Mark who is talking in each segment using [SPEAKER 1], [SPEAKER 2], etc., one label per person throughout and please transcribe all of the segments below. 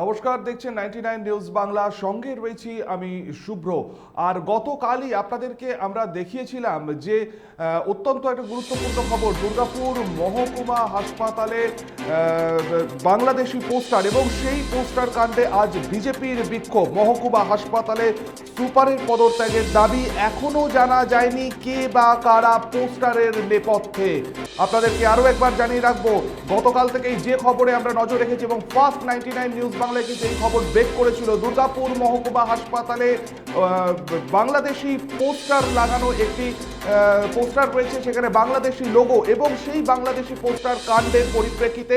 [SPEAKER 1] নমস্কার, দেখছেন ninety nine news Bangla সঙ্গে রয়েছি আমি শুভ্র। আর গতকালই আপনাদেরকে আমরা দেখিয়েছিলাম যে অত্যন্ত একটা গুরুত্বপূর্ণ খবর। দুর্গাপুর মহকুমা হাসপাতালে বাংলাদেশি পোস্টার এবং সেই পোস্টার কাণ্ডে আজ বিজেপির বিক্ষোভ। মহকুমা হাসপাতালে সুপারের পদত্যাগের দাবি এখনও জানা যায়নি কে বা কারা পোস্টারের নেপথ্যে। আপনাদেরকে আরও একবার জানিয়ে রাখব, গতকাল থেকেই যে খবরে আমরা নজর রেখেছি এবং ফার্স্ট নাইনটি নাইন নিউজ বাংলায় কিন্তু এই খবর ব্রেক করেছিল। দুর্গাপুর মহকুমা হাসপাতালে বাংলাদেশি পোস্টার লাগানো একটি পোস্টার রয়েছে সেখানে বাংলাদেশি লোগো এবং সেই বাংলাদেশি পোস্টার কাণ্ডের পরিপ্রেক্ষিতে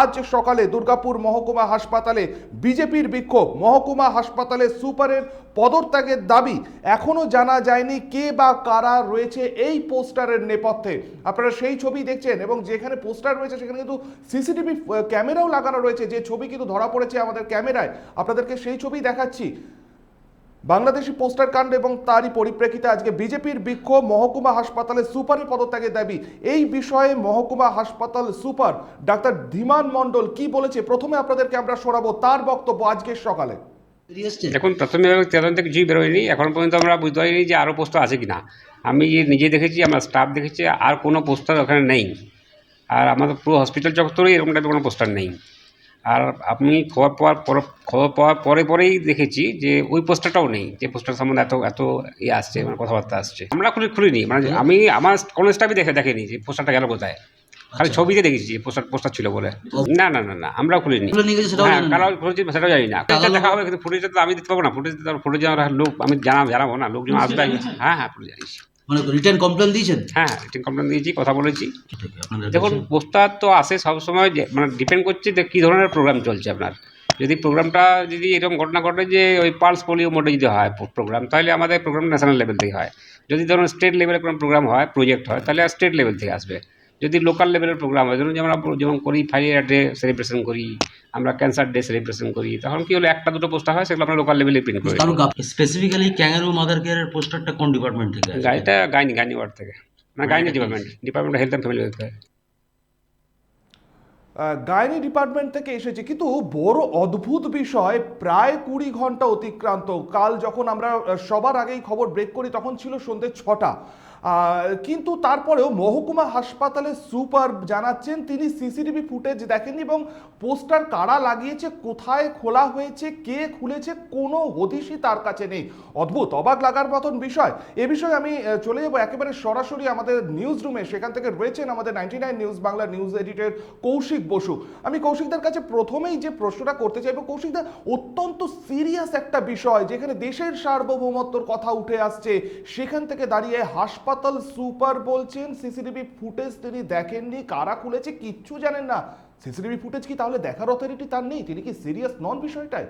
[SPEAKER 1] আজ সকালে দুর্গাপুর মহকুমা হাসপাতালে বিজেপির বিক্ষোভ। মহকুমা হাসপাতালে সুপারের পদত্যাগের দাবি এখনও জানা যায়নি কে বা কারা রয়েছে এই পোস্টারের নেপথ্যে। আপনারা সেই ছবি দেখছেন এবং যেখানে পোস্টার রয়েছে সেখানে কিন্তু সিসিটিভি ক্যামেরাও লাগানো রয়েছে। যে ছবি কিন্তু ধরা পড়েছে আমাদের ক্যামেরায়। আপনাদেরকে সেই ছবি দেখাচ্ছি। বাংলাদেশি পোস্টার কাণ্ড এবং তারই পরিপ্রেক্ষিতে আজকে বিজেপির বিক্ষোভ মহকুমা হাসপাতালে সুপারের পদত্যাগের দাবি। এই বিষয়ে মহকুমা হাসপাতাল সুপার ডাক্তার ধীমান মণ্ডল কি বলেছে? প্রথমে আপনাদেরকে আমরা শোনাবো তার বক্তব্য আজকের সকালে।
[SPEAKER 2] এখন প্রাথমিকভাবে তদন্তে কিছুই বেরোয়নি। এখন পর্যন্ত আমরা বুঝতে পারিনি যে আরও পোস্টার আছে কি না আমি নিজে দেখেছি, আমার স্টাফ দেখেছি, আর কোনো পোস্টার ওখানে নেই। আর আমাদের পুরো হসপিটাল চত্বরে এরকম টাইপের কোনো পোস্টার নেই। আর আপনি খবর পাওয়ার পর খবর পাওয়ার পরে পরেই দেখেছি যে ওই পোস্টারটাও নেই যে পোস্টার সম্বন্ধে এত এত ইয়ে আসছে মানে কথাবার্তা আসছে। আমরা খুলে খুলিনি মানে আমি আমার কোনো স্টাফই দেখে দেখেনি যে পোস্টারটা গেল কোথায়। খালি ছবিতে দেখেছি যে পোস্টার পোস্টার ছিল বলে। না না না না আমরাও খুলিনি। হ্যাঁ
[SPEAKER 3] জানেন না?
[SPEAKER 2] সেটাও জানি না। দেখা হবে কিন্তু ফুটেজটা তো আমি দিতে পারব না। ফুটেজ তো ফুটেজ লোক আমি জানাব জানাব না লোকজন আসবে। হ্যাঁ হ্যাঁ ফুটেজ জানিস
[SPEAKER 3] মানে রিটার্ন কমপ্লেন দিয়েছেন?
[SPEAKER 2] হ্যাঁ রিটার্ন কমপ্লেন দিয়েছি কথা বলেছি। দেখুন প্রস্তাব তো আসে সবসময় যে- মানে ডিপেন্ড করছে যে কী ধরনের প্রোগ্রাম চলছে আপনার। যদি প্রোগ্রামটা যদি এরকম ঘটনা ঘটে যে ওই পালস পোলিও মোডে যদি হয় প্রোগ্রাম তাহলে আমাদের প্রোগ্রাম ন্যাশনাল লেভেল থেকে হয়। যদি ধরুন স্টেট লেভেলে কোনো প্রোগ্রাম হয় প্রজেক্ট হয় তাহলে স্টেট লেভেল থেকে আসবে। যদি লোকাল লেভেলের প্রোগ্রাম হয় ধরুন যেমন আমরা যেমন করি ফাইয়ার ডে সেলিব্রেশন করি আমরা ক্যান্সার ডে সেলিব্রেশন করি তখন কি হলো একটা দুটো পোস্টার হয় সেগুলো আমরা লোকাল লেভেলে প্রিন্ট করি।
[SPEAKER 3] কারণ স্পেসিফিক্যালি ক্যাঙ্গারু মাদার কেয়ারের পোস্টারটা কোন ডিপার্টমেন্ট থেকে আসে?
[SPEAKER 2] গাড়িটা গাইনি গাইনি ওয়ার্ড থেকে। না gynae department department health and family welfare
[SPEAKER 1] gynae department থেকে এসেছে। কিন্তু বড় অদ্ভুত বিষয় প্রায় কুড়ি ঘণ্টা অতিক্রান্ত। কাল যখন আমরা সবার আগেই খবর ব্রেক করি তখন ছিল সন্ধ্যে ছটা। কিন্তু তারপরেও মহকুমা হাসপাতালে সুপার জানাচ্ছেন, তিনি সিসিটিভি ফুটেজ দেখেননি এবং পোস্টার কারা লাগিয়েছে, কোথায় খোলা হয়েছে, কে খুলেছে, কোনো হদিশই তার কাছে নেই। অদ্ভুত, অবাক লাগার মতন বিষয়। এ বিষয়ে আমি চলে যাব একেবারে সরাসরি আমাদের নিউজ রুমে সেখান থেকে রয়েছেন আমাদের ninety nine news Bangla news editor Kaushik Basu. আমি কৌশিকদের কাছে প্রথমেই যে প্রশ্নটা করতে চাইব কৌশিকদা অত্যন্ত সিরিয়াস একটা বিষয়, যেখানে দেশের সার্বভৌমত্বর কথা উঠে আসছে, সেখান থেকে দাঁড়িয়ে হাসপাতাল সুপার বলছেন, সিসিটিভি ফুটেজ তিনি দেখেননি, কারা খুলেছে কিচ্ছু জানেন না। সিসিটিভি ফুটেজ কি তাহলে দেখার অথরিটি তার নেই? তিনি কি সিরিয়াস নন বিষয়টায়?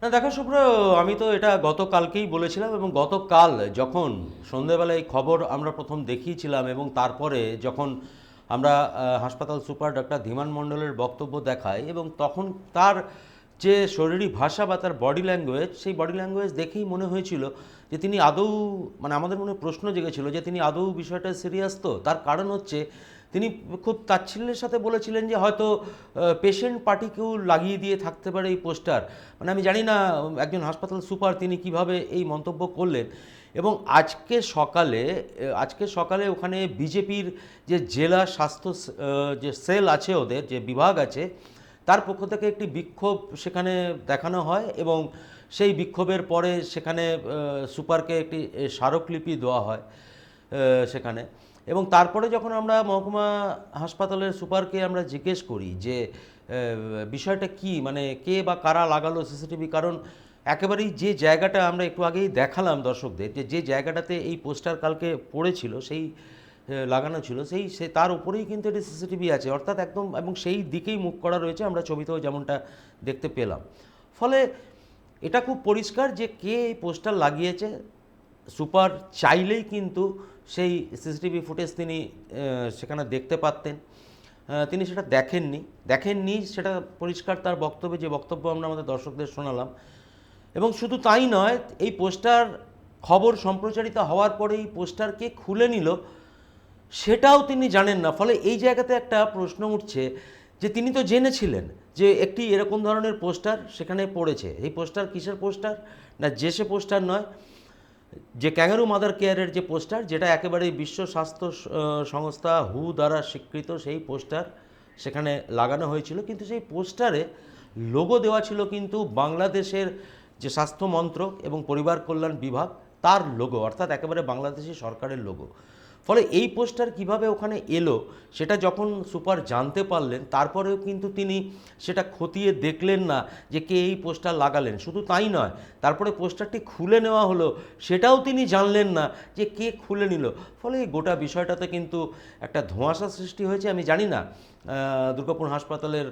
[SPEAKER 4] না, দেখো শুভ্র, আমি তো এটা গতকালকেই বলেছিলাম এবং গতকাল যখন সন্ধেবেলায় খবর আমরা প্রথম দেখিয়েছিলাম এবং তারপরে যখন আমরা হাসপাতাল সুপার ডক্টর ধীমান মণ্ডলের বক্তব্য দেখাই এবং তখন তার যে শরীরী ভাষা বা তার বডি ল্যাঙ্গুয়েজ সেই বডি ল্যাঙ্গুয়েজ দেখেই মনে হয়েছিল যে তিনি আদৌ মানে আমাদের মনে প্রশ্ন জেগেছিল যে তিনি আদৌ বিষয়টা সিরিয়াস তো? তার কারণ হচ্ছে, তিনি খুব তাচ্ছিল্যের সাথে বলেছিলেন যে হয়তো পেশেন্ট পার্টিকেও লাগিয়ে দিয়ে থাকতে পারে এই পোস্টার মানে আমি জানি না, একজন হাসপাতাল সুপার তিনি কীভাবে এই মন্তব্য করলেন। এবং আজকে সকালে আজকে সকালে ওখানে বিজেপির যে জেলা স্বাস্থ্য যে সেল আছে ওদের, যে বিভাগ আছে তার পক্ষ থেকে একটি বিক্ষোভ সেখানে দেখানো হয় এবং সেই বিক্ষোভের পরে সেখানে সুপারকে একটি স্মারকলিপি দেওয়া হয় সেখানে। এবং তারপরে যখন আমরা মহকুমা হাসপাতালের সুপারকে আমরা জিজ্ঞেস করি যে বিষয়টা কি? মানে কে বা কারা লাগালো সিসিটিভি? কারণ একেবারেই যে জায়গাটা আমরা একটু আগেই দেখালাম দর্শকদের, যে যে জায়গাটাতে এই পোস্টার কালকে পড়েছিল, সেই লাগানো ছিল, সেই, সে, তার উপরেই কিন্তু এটি সিসিটিভি আছে। অর্থাৎ একদম, এবং সেই দিকেই মুখ করা রয়েছে, আমরা ছবিতেও যেমনটা দেখতে পেলাম। ফলে এটা খুব পরিষ্কার যে, কে এই পোস্টার লাগিয়েছে। সুপার চাইলেই কিন্তু সেই সিসিটিভি ফুটেজ তিনি সেখানে দেখতে পারতেন। তিনি সেটা দেখেননি। দেখেননি, সেটা পরিষ্কার তার বক্তব্যে, যে বক্তব্য আমরা আমাদের দর্শকদের শোনালাম। এবং শুধু তাই নয়, এই পোস্টার খবর সম্প্রচারিত হওয়ার পরে এই পোস্টারকে খুলে নিল সেটাও তিনি জানেন না। ফলে এই জায়গাতে একটা প্রশ্ন উঠছে যে তিনি তো জেনেছিলেন যে একটি এরকম ধরনের পোস্টার সেখানে পড়েছে। এই পোস্টার কিসের পোস্টার? না, যে সে পোস্টার নয়, যে ক্যাঙ্গারু মাদার কেয়ারের যে পোস্টার, যেটা একেবারে বিশ্ব স্বাস্থ্য সংস্থা হু দ্বারা স্বীকৃত সেই পোস্টার সেখানে লাগানো হয়েছিল। কিন্তু সেই পোস্টারে লোগো দেওয়া ছিল কিন্তু বাংলাদেশের যে স্বাস্থ্য মন্ত্রক এবং পরিবার কল্যাণ বিভাগ, তার লোগো, অর্থাৎ একেবারে বাংলাদেশি সরকারের লোগো। ফলে এই পোস্টার কীভাবে ওখানে এলো, সেটা যখন সুপার জানতে পারলেন, তারপরেও কিন্তু তিনি সেটা খতিয়ে দেখলেন না যে কে এই পোস্টার লাগালেন। শুধু তাই নয়, তারপরে পোস্টারটি খুলে নেওয়া হলো, সেটাও তিনি জানলেন না যে কে খুলে নিল। ফলে এই গোটা বিষয়টাতে কিন্তু একটা ধোঁয়াশা সৃষ্টি হয়েছে। আমি জানি না দুর্গাপুর হাসপাতালের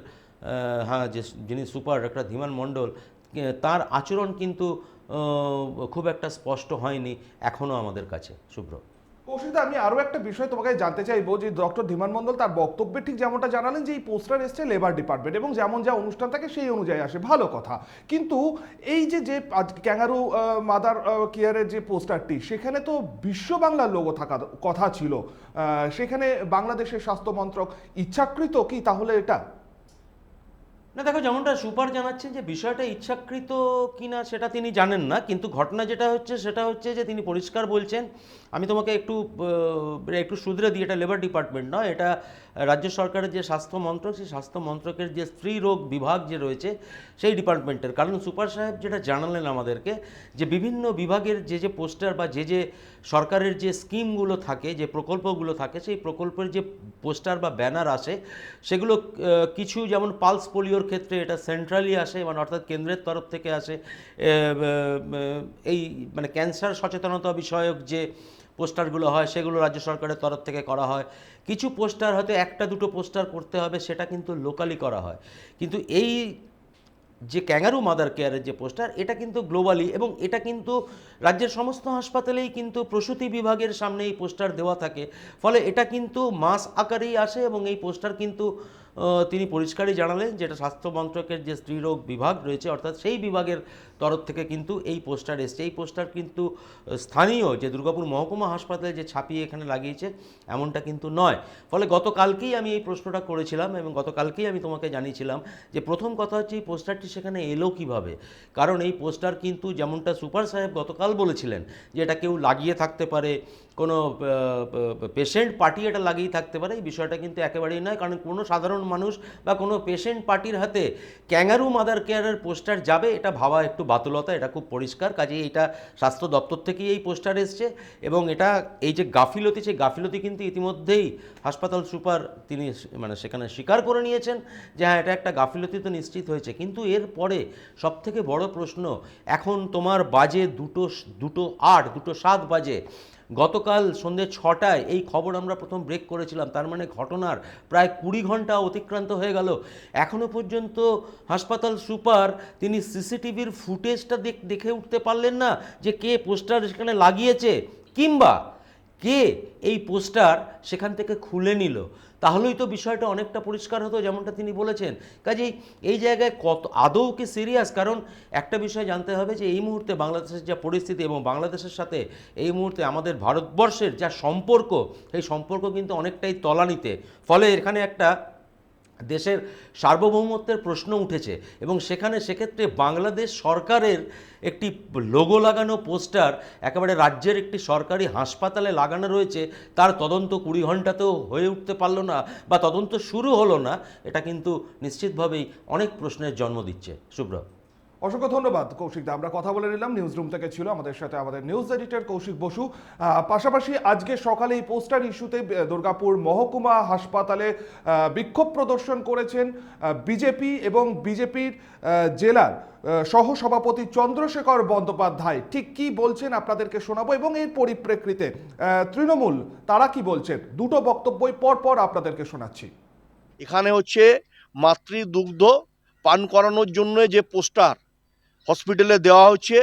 [SPEAKER 4] হ্যাঁ যে যিনি সুপার ডাক্তার ধীমান মণ্ডল তার আচরণ কিন্তু খুব একটা স্পষ্ট হয়নি এখনও আমাদের কাছে। শুভ্র।
[SPEAKER 1] কৌশিকদা আমি আরও একটা বিষয় তোমাকে জানতে চাইব যে ডক্টর ধীমান মন্ডল তার বক্তব্যে ঠিক যেমনটা জানালেন যে এই পোস্টার এসছে লেবার ডিপার্টমেন্ট এবং যেমন যা অনুষ্ঠান থাকে সেই অনুযায়ী আসে। ভালো কথা। কিন্তু এই যে যে ক্যাঙ্গারু মাদার কেয়ারের যে পোস্টারটি, সেখানে তো বিশ্ব বাংলার লোগো থাকার কথা ছিল। সেখানে বাংলাদেশের স্বাস্থ্য মন্ত্রক ইচ্ছাকৃত কি তাহলে এটা?
[SPEAKER 4] না, দেখো, যেমনটা সুপার জানাচ্ছেন যে বিষয়টা ইচ্ছাকৃত কিনা সেটা তিনি জানেন না, কিন্তু ঘটনা যেটা হচ্ছে সেটা হচ্ছে যে তিনি পরিষ্কার বলছেন আমি তোমাকে একটু আহ, একটু শুধরে দিই এটা লেবার ডিপার্টমেন্ট নয় এটা রাজ্য সরকারের যে স্বাস্থ্য মন্ত্রক সেই স্বাস্থ্য মন্ত্রকের যে স্ত্রী রোগ বিভাগ যে রয়েছে সেই ডিপার্টমেন্টের। কারণ সুপার সাহেব যেটা জানালেন আমাদেরকে যে বিভিন্ন বিভাগের যে যে পোস্টার বা যে যে সরকারের যে স্কিমগুলো থাকে যে প্রকল্পগুলো থাকে সেই প্রকল্পের যে পোস্টার বা ব্যানার আসে সেগুলো কিছু যেমন পালস পোলিওর ক্ষেত্রে এটা সেন্ট্রালি আসে মানে অর্থাৎ কেন্দ্রের তরফ থেকে আসে এই মানে ক্যান্সার সচেতনতা বিষয়ক যে পোস্টারগুলো হয়, সেগুলো রাজ্য সরকারের তরফ থেকে করা হয়। কিছু পোস্টার হয়তো একটা দুটো পোস্টার করতে হবে, সেটা কিন্তু লোকালি করা হয়। কিন্তু এই যে ক্যাঙ্গারু মাদার কেয়ারের যে পোস্টার, এটা কিন্তু গ্লোবালি এবং এটা কিন্তু রাজ্যের সমস্ত হাসপাতালেই কিন্তু প্রসূতি বিভাগের সামনে এই পোস্টার দেওয়া থাকে। ফলে এটা কিন্তু মাস আকারেই আসে এবং এই পোস্টার কিন্তু তিনি পরিষ্কারই জানালেন যেটা স্বাস্থ্য মন্ত্রকের যে স্ত্রীরোগ বিভাগ রয়েছে, অর্থাৎ সেই বিভাগের তরফ থেকে কিন্তু এই পোস্টার এসছে। এই পোস্টার কিন্তু স্থানীয় যে দুর্গাপুর মহকুমা হাসপাতালে যে ছাপিয়ে এখানে লাগিয়েছে, এমনটা কিন্তু নয়। ফলে গতকালকেই আমি এই প্রশ্নটা করেছিলাম এবং গতকালকেই আমি তোমাকে জানিয়েছিলাম যে প্রথম কথা হচ্ছে এই পোস্টারটি সেখানে এলো কীভাবে। কারণ এই পোস্টার কিন্তু যেমনটা সুপার সাহেব গতকাল বলেছিলেন যে এটা কেউ লাগিয়ে থাকতে পারে কোনো পেশেন্ট পার্টি এটা লাগিয়ে থাকতে পারে। এই বিষয়টা কিন্তু একেবারেই নয়, কারণ কোনো সাধারণ মানুষ বা কোনো পেশেন্ট পার্টির হাতে ক্যাঙ্গারু মাদার কেয়ারের পোস্টার যাবে, এটা ভাবা একটু বাতুলতা, এটা খুব পরিষ্কার। কাজে এটা স্বাস্থ্য দপ্তর থেকেই এই পোস্টার এসছে এবং এটা, এই যে গাফিলতি, সেই গাফিলতি কিন্তু ইতিমধ্যেই হাসপাতাল সুপার তিনি মানে সেখানে স্বীকার করে নিয়েছেন যে হ্যাঁ এটা একটা গাফিলতি তো নিশ্চিত হয়েছে। কিন্তু এর পরে সবথেকে বড় প্রশ্ন, এখন তোমার বাজে দুটো দুটো আট, দুটো সাত বাজে গতকাল সন্ধ্যে ছটায় এই খবর আমরা প্রথম ব্রেক করেছিলাম। তার মানে ঘটনার প্রায় কুড়ি ঘণ্টা অতিক্রান্ত হয়ে গেল। এখনও পর্যন্ত হাসপাতাল সুপার তিনি সিসিটিভির ফুটেজটা দেখ- উঠতে পারলেন না যে কে পোস্টার সেখানে লাগিয়েছে, কিংবা কে এই পোস্টার সেখান থেকে খুলে নিল? তাহলেই তো বিষয়টা অনেকটা পরিষ্কার হতো, যেমনটা তিনি বলেছেন। কাজেই এই জায়গায় কত, আদৌ কি সিরিয়াস কারণ একটা বিষয় জানতে হবে যে, এই মুহূর্তে বাংলাদেশের যা পরিস্থিতি এবং বাংলাদেশের সাথে এই মুহূর্তে আমাদের ভারতবর্ষের যা সম্পর্ক, সেই সম্পর্ক কিন্তু অনেকটাই তলানিতে। ফলে এখানে একটা দেশের সার্বভৌমত্বের প্রশ্ন উঠেছে এবং সেখানে সেক্ষেত্রে বাংলাদেশ সরকারের একটি লোগো লাগানো পোস্টার, একেবারে রাজ্যের একটি সরকারি হাসপাতালে লাগানো রয়েছে, তার তদন্ত কুড়ি ঘন্টাতেও হয়ে উঠতে পারল না বা তদন্ত শুরু হলো না, এটা কিন্তু নিশ্চিতভাবেই অনেক প্রশ্নের জন্ম দিচ্ছে। শুভ্র
[SPEAKER 1] অসংখ্য ধন্যবাদ কৌশিক দা আমরা কথা বলে নিলাম নিউজ রুম থেকে ছিল আমাদের সাথে আমাদের নিউজ এডিটর কৌশিক বসু। পাশাপাশি আজকে সকালে এই পোস্টার ইস্যুতে দুর্গাপুর মহকুমা হাসপাতালে বিক্ষোভ প্রদর্শন করেছেন বিজেপি এবং বিজেপির জেলার সহসভাপতি চন্দ্রশেখর বন্দ্যোপাধ্যায়। ঠিক কি বলছেন আপনাদেরকে শোনাবো এবং এর পরিপ্রেক্ষিতে তৃণমূল, তারা কি বলছেন? দুটো বক্তব্যই পর পর আপনাদেরকে শোনাচ্ছি।
[SPEAKER 5] এখানে হচ্ছে মাতৃদুগ্ধ পান করানোর জন্য যে পোস্টার হসপিটালে দেওয়া হচ্ছে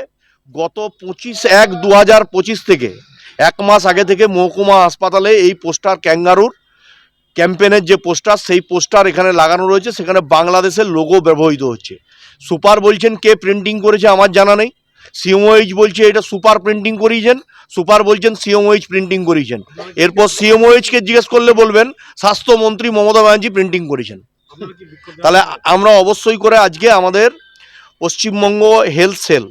[SPEAKER 5] গত পঁচিশ এক দু হাজার পঁচিশ থেকে। এক মাস আগে থেকে মহকুমা হাসপাতালে এই পোস্টার ক্যাঙ্গারুর ক্যাম্পেনের যে পোস্টার, সেই পোস্টার এখানে লাগানো রয়েছে। সেখানে বাংলাদেশের লোগো ব্যবহৃত হচ্ছে। সুপার বলছেন কে প্রিন্টিং করেছে আমার জানা নেই। সিএমওএইচ বলছে এটা সুপার প্রিন্টিং করিয়েছেন। সুপার বলছেন সিএমওএইচ প্রিন্টিং করিয়েছেন। এরপর সিএমওএইচকে জিজ্ঞেস করলে বলবেন, স্বাস্থ্যমন্ত্রী মমতা ব্যানার্জি প্রিন্টিং করেছেন। তাহলে আমরা অবশ্যই করে আজকে আমাদের পশ্চিমবঙ্গ হেলথ সেল,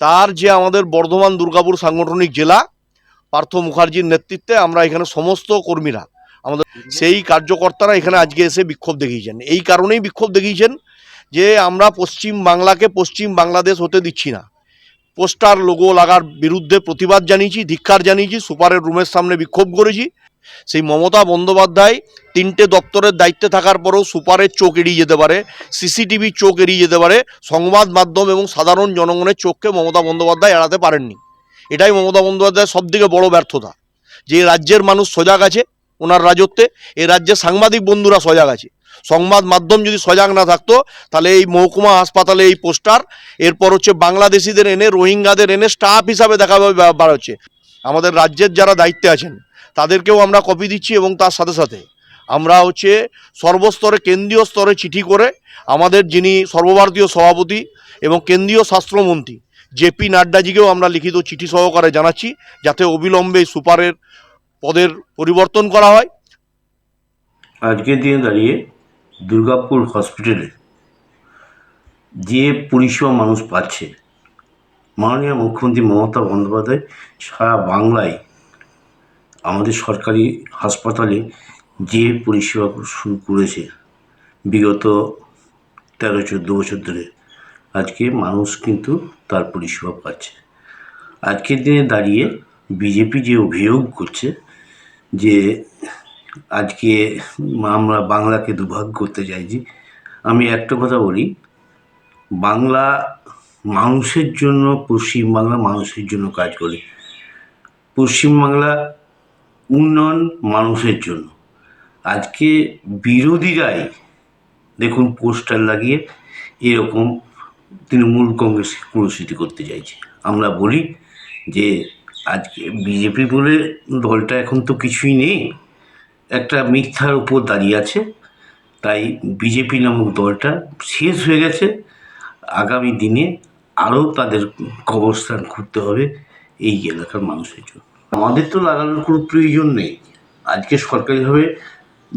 [SPEAKER 5] তার যে আমাদের বর্ধমান দুর্গাপুর সাংগঠনিক জেলা, পার্থ মুখার্জির নেতৃত্বে আমরা এখানে সমস্ত কর্মীরা, আমাদের সেই কার্যকর্তারা এখানে আজকে এসে বিক্ষোভ দেখিয়েছেন। এই কারণেই বিক্ষোভ দেখিয়েছেন যে আমরা পশ্চিম বাংলাকে পশ্চিম বাংলাদেশ হতে দিচ্ছি না। পোস্টার, লোগো লাগার বিরুদ্ধে প্রতিবাদ জানিয়েছি ধিক্ষার জানিয়েছি, সুপারের রুমের সামনে বিক্ষোভ করেছি। সেই মমতা বন্দ্যোপাধ্যায় তিনটে দপ্তরের দায়িত্বে থাকার পরেও সুপারের চোখ এড়িয়ে যেতে পারে সিসিটিভির চোখ এড়িয়ে যেতে পারে, সংবাদ মাধ্যম এবং সাধারণ জনগণের চোখকে মমতা বন্দ্যোপাধ্যায় এড়াতে পারেননি। এটাই মমতা বন্দ্যোপাধ্যায়ের সবথেকে বড় ব্যর্থতা, যে রাজ্যের মানুষ সজাগ আছে ওনার রাজত্বে, এ রাজ্যের সাংবাদিক বন্ধুরা সজাগ আছে। সংবাদ মাধ্যম যদি সজাগ না থাকতো, তাহলে এই মহকুমা হাসপাতালে এই পোস্টার, এরপর হচ্ছে বাংলাদেশিদের এনে, রোহিঙ্গাদের এনে, স্টাফ হিসাবে দেখা হচ্ছে। আমাদের রাজ্যের যারা দায়িত্বে আছেন তাদেরকেও আমরা কপি দিচ্ছি এবং তার সাথে সাথে আমরা হচ্ছে সর্বস্তরে কেন্দ্রীয় স্তরে চিঠি করে আমাদের যিনি সর্বভারতীয় সভাপতি এবং কেন্দ্রীয় স্বাস্থ্যমন্ত্রী জেপি নাড্ডাজিকেও আমরা লিখিত চিঠি সহকারে জানাচ্ছি যাতে অবিলম্বে সুপারের পদের পরিবর্তন করা হয়।
[SPEAKER 6] আজকের দিনে দাঁড়িয়ে দুর্গাপুর হসপিটালে যে পরিষেবা মানুষ পাচ্ছে, মাননীয় মুখ্যমন্ত্রী মমতা বন্দ্যোপাধ্যায় সারা বাংলায় আমাদের সরকারি হাসপাতালে যে পরিষেবা শুরু করেছে, বিগত তেরো, চোদ্দ বছর ধরে, আজকে মানুষ কিন্তু তার পরিষেবা পাচ্ছে। আজকের দিনে দাঁড়িয়ে বিজেপি যে অভিযোগ করছে যে আজকে আমরা বাংলাকে দুভাগ করতে চাইছি, আমি একটা কথা বলি, বাংলা মানুষের জন্য পশ্চিমবাংলা মানুষের জন্য কাজ করে। পশ্চিমবাংলা উন্নয়ন মানুষের জন্য। আজকে বিরোধীরাই দেখুন পোস্টার লাগিয়ে এরকম তৃণমূল কংগ্রেস কুরুসিটি করতে চাইছে। আমরা বলি যে, আজকে বিজেপি বলে দলটা এখন তো কিছুই নেই। একটা মিথ্যার উপর দাঁড়িয়ে আছে। তাই বিজেপি নামক দলটা শেষ হয়ে গেছে। আগামী দিনে আরও তাদের কবরস্থান খুঁজতে হবে এই এলাকার মানুষের জন্য। আমাদের তো লাগানোর কোনো প্রয়োজন নেই। আজকে সরকারিভাবে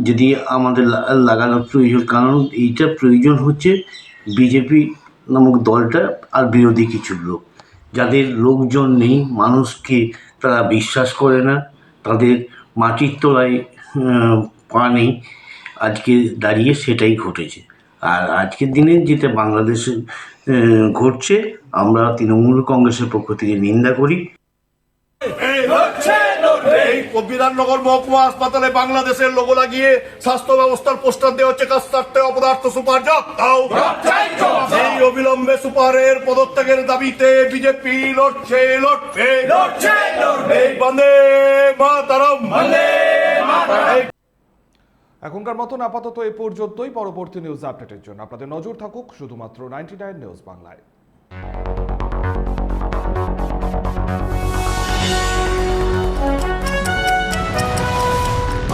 [SPEAKER 6] যদি আমাদের লাগানোর প্রয়োজন, কারণ এইটা প্রয়োজন হচ্ছে বিজেপি নামক দলটা আর বিরোধী কিছু লোক। যাদের লোকজন নেই, মানুষকে তারা বিশ্বাস করে না, তাদের মাটির তলায় পা নেই, আজকে দাঁড়িয়ে সেটাই ঘটেছে। আর আজকের দিনে যেটা বাংলাদেশে ঘটছে, আমরা তৃণমূল কংগ্রেসের পক্ষ থেকে নিন্দা করি।
[SPEAKER 5] বিধাননগর মহকুমা হাসপাতালে বাংলাদেশের লোগো লাগিয়ে স্বাস্থ্য ব্যবস্থার পোস্টার দেওয়া হচ্ছে কাস্তার্থে অপদার্থ সুপার জব দাও। এই অবিলম্বে সুপারের পদত্যাগের দাবিতে বিজেপি লড়ছে লড়ছে লড়বে। বন্দে মাতারম। বন্দে
[SPEAKER 1] এখনকার মতন আপাতত এ পর্যন্তই পরবর্তী নিউজ আপডেটের জন্য। আপনাদের নজর থাকুক শুধুমাত্র নাইনটি নিউজ বাংলায়।